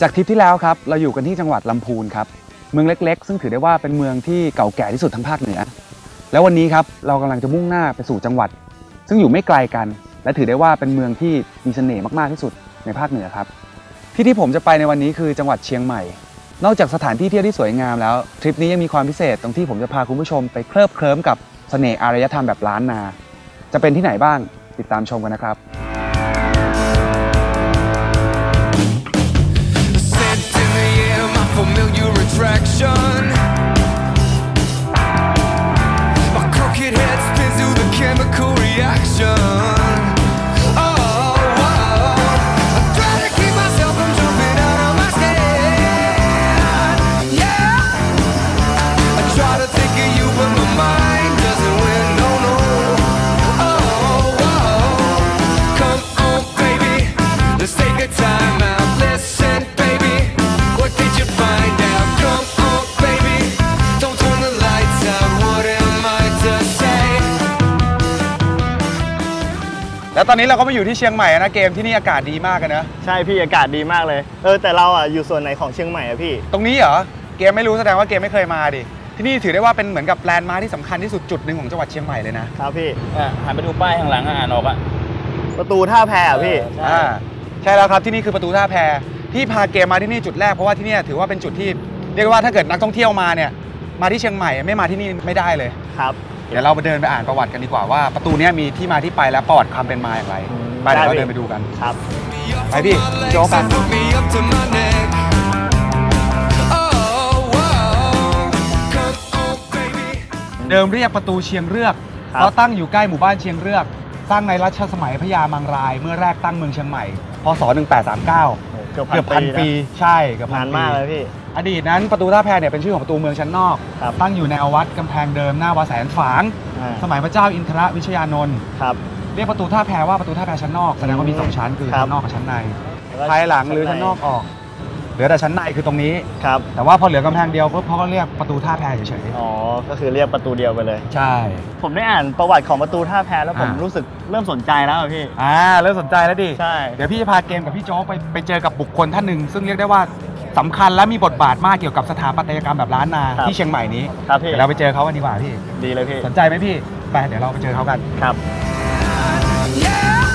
จากทริปที่แล้วครับเราอยู่กันที่จังหวัดลำพูนครับเมืองเล็ก ๆ ซึ่งถือได้ว่าเป็นเมืองที่เก่าแก่ที่สุดทั้งภาคเหนือ แล้ววันนี้ครับเรากำลังจะมุ่งหน้าไปสู่จังหวัด ซึ่งอยู่ไม่ไกลกัน และถือได้ว่าเป็นเมืองที่มีเสน่ห์มากๆที่สุดในภาคเหนือครับ ที่ที่ผมจะไปในวันนี้คือจังหวัดเชียงใหม่ นอกจากสถานที่เที่ยวที่สวยงามแล้วทริปนี้ยังมีความพิเศษตรงที่ผมจะพาคุณผู้ชมไปเคลิบเคลิ้มกับเสน่ห์อารยธรรมแบบล้านนา จะเป็นที่ไหนบ้างติดตามชมกันนะครับ reaction. แล้วตอนนี้เราก็มาอยู่ที่เชียงใหม่นะเกมที่นี่อากาศดีมากเลยนะใช่พี่อากาศดีมากเลย เออแต่เราอะอยู่ส่วนไหนของเชียงใหม่อะพี่ ตรงนี้เหรอเกมไม่รู้แสดงว่าเกมไม่เคยมาดิที่นี่ถือได้ว่าเป็นเหมือนกับแลนด์มาร์คที่สำคัญที่สุดจุดหนึ่งของจังหวัดเชียงใหม่เลยนะครับพี่ อะหันไปดูป้ายข้างหลังอะอ่านออกอะประตูท่าแพอะพี่ใช่อ่าใช่แล้วครับที่นี่คือประตูท่าแพที่พาเกมมาที่นี่จุดแรกเพราะว่าที่เนี่ยถือว่าเป็นจุดที่เรียกได้ว่าถ้าเกิดนักท่องเที่ยวมาเนี่ยมาที่เชียงใหม่ไม่มาที่นี่ไม่ได้เลย ครับ เดี๋ยวเราไปเดินไปอ่านประวัติกันดีกว่าว่าประตูเนี้ยมีที่มาที่ไปและประวัติความเป็นมาอย่างไรอืมไปเดี๋ยวเราได้พี่เดินไปดูกัน ครับ ไปพี่โจ๊กกัน Put me up to my neck. Oh, whoa. Come on, baby. เดิมเรียกประตูเชียงเรือกครับ เพราะตั้งอยู่ใกล้หมู่บ้านเชียงเรือก สร้างในรัชสมัยพญามังราย เมื่อแรกตั้งเมืองเชียงใหม่ พศ 1839 เกือบเกือบพันปีนะใช่เกือบพันานมากเลยพี่ อดีตนั้นประตูท่าแพเนี่ยเป็นชื่อของประตูเมืองชั้นนอก ครับ ตั้งอยู่ในอาวัดกำแพงเดิมหน้าวัดแสนฝาง อ่าสมัยพระเจ้าอินทรวิชยานนท์ครับ เรียกประตูท่าแพว่าประตูท่าแพชั้นนอกแสดงว่ามีสองชั้นคือครับชั้นนอกกับชั้นในแล้วก็ภายหลังหรือชั้นนอกออก เหลือแต่ชั้นในคือตรงนี้ ครับ แต่ว่าพอเหลือกำแพงเดียวปุ๊บเขาก็เรียกประตูท่าแพเฉยอ๋อ ก็คือเรียกประตูเดียวไปเลย ๆ ใช่ ผมได้อ่านประวัติของประตูท่าแพแล้วผมอ่ารู้ รู้สึกเริ่มสนใจแล้วอะพี่ อ่าเริ่มสนใจแล้วดิ ใช่ เดี๋ยวพี่จะพาเกมกับพี่โจ๊กไปไปเจอกับบุคคลท่านหนึ่ง ซึ่งเรียกได้ว่าสำคัญและมีบทบาทมากเกี่ยวกับสถาปัตยกรรมแบบล้านนาครับ ที่เชียงใหม่นี้ ครับพี่ เดี๋ยวเราไปเจอเขากันดีกว่าพี่ ดีเลยพี่ สนใจไหมพี่ ไปเดี๋ยวเราไปเจอเขากัน ครับ Yeah.